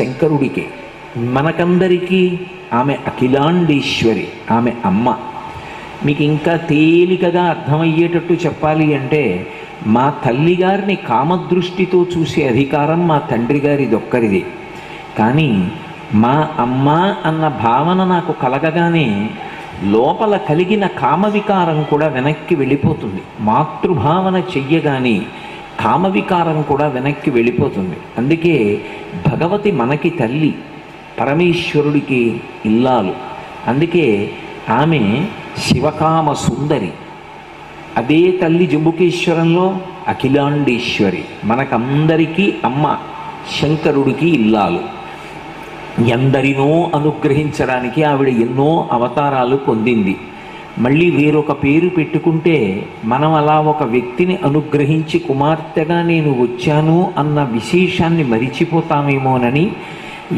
శంకరుడికి మనకందరికీ ఆమె అఖిలాండేశ్వరి ఆమె అమ్మ. మీకు ఇంకా తేలికగా అర్థమయ్యేటట్టు చెప్పాలి అంటే మా తల్లిగారిని కామదృష్టితో చూసే అధికారం మా తండ్రి గారిదొక్కరిది కానీ మా అమ్మ అన్న భావన నాకు కలగగానే లోపల కలిగిన కామవికారం కూడా వెనక్కి వెళ్ళిపోతుంది. మాతృభావన చెయ్యగానే కామవికారం కూడా వెనక్కి వెళ్ళిపోతుంది. అందుకే భగవతి మనకి తల్లి పరమేశ్వరుడికి ఇల్లాలు. అందుకే ఆమె శివకామ సుందరి అదే తల్లి జంబుకేశ్వరంలో అఖిలాండేశ్వరి. మనకందరికీ అమ్మ శంకరుడికి ఇల్లాలు. ఎందరినో అనుగ్రహించడానికి ఆవిడ ఎన్నో అవతారాలు పొందింది. మళ్ళీ వేరొక పేరు పెట్టుకుంటే మనం అలా ఒక వ్యక్తిని అనుగ్రహించి కుమార్తెగా నేను వచ్చాను అన్న విశేషాన్ని మరిచిపోతామేమోనని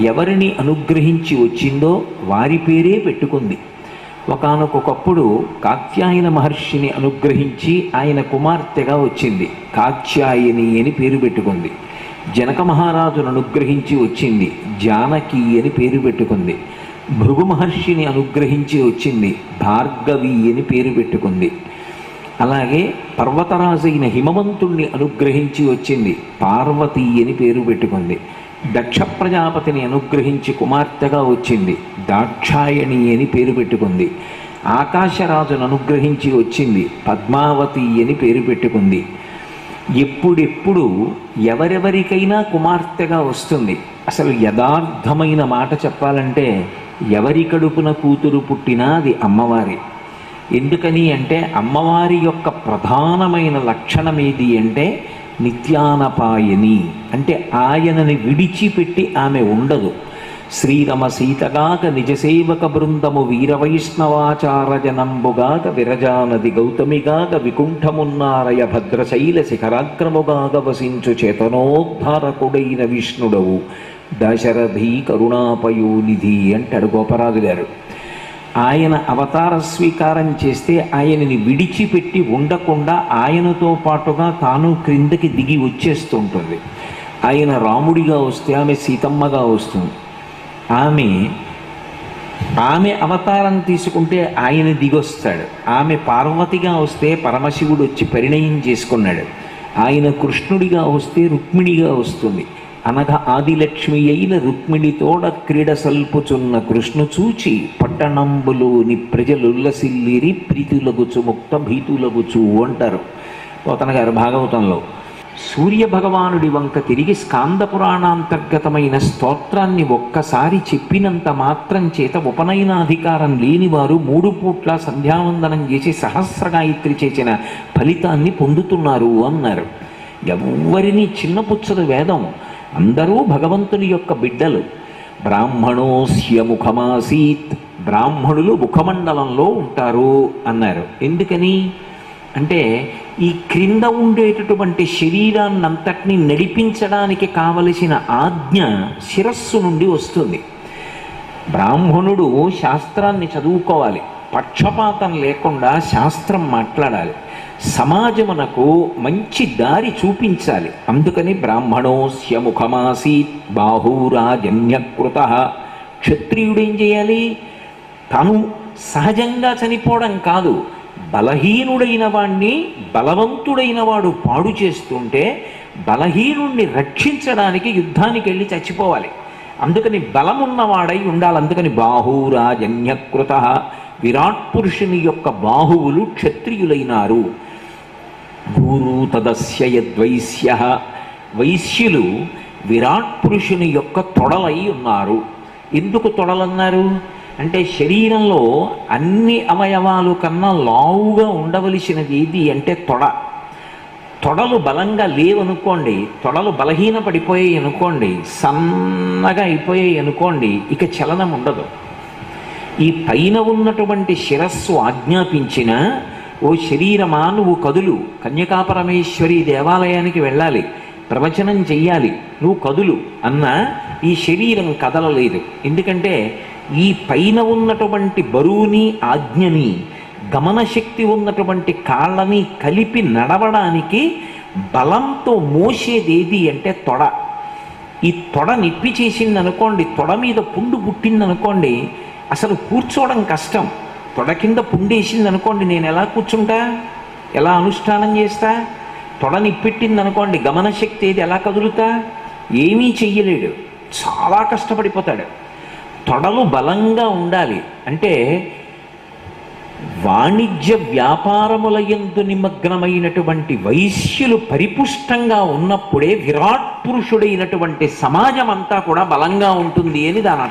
ఎవరిని అనుగ్రహించి వచ్చిందో వారి పేరే పెట్టుకుంది. ఒకానొకప్పుడు కాత్యాయన మహర్షిని అనుగ్రహించి ఆయన కుమార్తెగా వచ్చింది. కాత్యాయని అని పేరు పెట్టుకుంది. జనక మహారాజును అనుగ్రహించి వచ్చింది. జానకి అని పేరు పెట్టుకుంది. భృగు మహర్షిని అనుగ్రహించి వచ్చింది. భార్గవి అని పేరు పెట్టుకుంది. అలాగే పర్వతరాజైన హిమవంతుణ్ణి అనుగ్రహించి వచ్చింది. పార్వతి అని పేరు పెట్టుకుంది. దక్ష ప్రజాపతిని అనుగ్రహించి కుమార్తెగా వచ్చింది. దాక్షాయణి అని పేరు పెట్టుకుంది. ఆకాశరాజును అనుగ్రహించి వచ్చింది. పద్మావతి అని పేరు పెట్టుకుంది. ఎప్పుడెప్పుడు ఎవరెవరికైనా కుమార్తెగా వస్తుంది. అసలు యథార్థమైన మాట చెప్పాలంటే ఎవరి కడుపున కూతురు పుట్టినా అది అమ్మవారి. ఎందుకని అంటే అమ్మవారి యొక్క ప్రధానమైన లక్షణం ఏది అంటే నిత్యానపాయని. అంటే ఆయనని విడిచిపెట్టి ఆమె ఉండదు. శ్రీరమ సీతగాక నిజసేవక బృందము వీరవైష్ణవాచార జనంబుగాక విరజానది గౌతమిగాక వికుంఠమున్నారయ భద్రశైల శిఖరాగ్రముగాక వసించు చేతనోద్ధారకుడైన విష్ణుడవు. దశరథి కరుణాపయోనిధి అంటాడు గోపరాజు గారు ఆయన అవతార స్వీకారం చేస్తే ఆయనని విడిచిపెట్టి ఉండకుండా ఆయనతో పాటుగా తాను క్రిందకి దిగి వచ్చేస్తుంటుంది. ఆయన రాముడిగా వస్తే ఆమె సీతమ్మగా వస్తుంది. ఆమె ఆమె అవతారం తీసుకుంటే ఆయన దిగొస్తాడు. ఆమె పార్వతిగా వస్తే పరమశివుడు వచ్చి పరిణయం చేసుకున్నాడు. ఆయన కృష్ణుడిగా వస్తే రుక్మిణిగా వస్తుంది. అనగా ఆదిలక్ష్మి అయిన రుక్మిణితోడ క్రీడ సల్పుచున్న కృష్ణు చూచి పట్టణంబులోని ప్రజలుల్లసిల్లిరి ప్రీతులగుచు ముక్త భీతులగుచు అంటారు. పోతన గారు భాగవతంలో సూర్య భగవానుడి వంక తిరిగి స్కాంద పురాణాంతర్గతమైన స్తోత్రాన్ని ఒక్కసారి చెప్పినంత మాత్రం చేత ఉపనయనాధికారం లేనివారు మూడు పూట్ల సంధ్యావందనం చేసి సహస్ర గాయత్రి చేసిన ఫలితాన్ని పొందుతున్నారు అన్నారు. ఎవ్వరిని చిన్నపుచ్చదు వేదం అందరూ భగవంతుని యొక్క బిడ్డలు. బ్రాహ్మణోస్య ముఖమాసీత్. బ్రాహ్మణులు ముఖమండలంలో ఉంటారు అన్నారు. ఎందుకని? అంటే ఈ క్రింద ఉండేటటువంటి శరీరాన్నంతటిని నడిపించడానికి కావలసిన ఆజ్ఞ శిరస్సు నుండి వస్తుంది. బ్రాహ్మణుడు శాస్త్రాన్ని చదువుకోవాలి. పక్షపాతం లేకుండా శాస్త్రం మాట్లాడాలి. సమాజమునకు మంచి దారి చూపించాలి. అందుకని బ్రాహ్మణోస్య ముఖమాసీత్ బాహూరాజన్యకృత. క్షత్రియుడు ఏం చేయాలి? తను సహజంగా చనిపోవడం కాదు బలహీనుడైన వాణ్ణి బలవంతుడైన వాడు పాడు చేస్తుంటే బలహీనుణ్ణి రక్షించడానికి యుద్ధానికి వెళ్ళి చచ్చిపోవాలి. అందుకని బలమున్నవాడై ఉండాలి. అందుకని బాహూరాజన్యకృత. విరాట్ పురుషుని యొక్క బాహువులు క్షత్రియులైనారు. భూరు తదస్య యద్వైశ్య. వైశ్యులు విరాట్ పురుషుని యొక్క తొడలై ఉన్నారు. ఎందుకు తొడలన్నారు? అంటే శరీరంలో అన్ని అవయవాలు కన్నా లావుగా ఉండవలసినది ఏది అంటే తొడ. తొడలు బలంగా లేవనుకోండి తొడలు బలహీన పడిపోయాయి అనుకోండి సన్నగా అయిపోయాయి అనుకోండి ఇక చలనం ఉండదు. ఈ పైన ఉన్నటువంటి శిరస్సు ఆజ్ఞాపించిన ఓ శరీరమా నువ్వు కదులు. కన్యకాపరమేశ్వరి దేవాలయానికి వెళ్ళాలి. ప్రవచనం చెయ్యాలి. నువ్వు కదులు. అన్న ఈ శరీరం కదలలేదు. ఎందుకంటే ఈ పైన ఉన్నటువంటి బరువుని ఆజ్ఞని గమనశక్తి ఉన్నటువంటి కాళ్ళని కలిపి నడవడానికి బలంతో మోసేది ఏది అంటే తొడ. ఈ తొడ నిప్పి చేసింది అనుకోండి తొడ మీద పుండు పుట్టింది అనుకోండి అసలు కూర్చోవడం కష్టం. తొడ కింద పుండేసింది అనుకోండి నేను ఎలా కూర్చుంటా? ఎలా అనుష్ఠానం చేస్తా? తొడ నిప్పెట్టింది అనుకోండి గమనశక్తి ఏది? ఎలా కదులుతా? ఏమీ చెయ్యలేడు. చాలా కష్టపడిపోతాడు. తొడలు బలంగా ఉండాలి. అంటే వాణిజ్య వ్యాపారముల ఎందు నిమగ్నమైనటువంటి వైశ్యులు పరిపుష్టంగా ఉన్నప్పుడే విరాట్ పురుషుడైనటువంటి సమాజం అంతా కూడా బలంగా ఉంటుంది అని దాని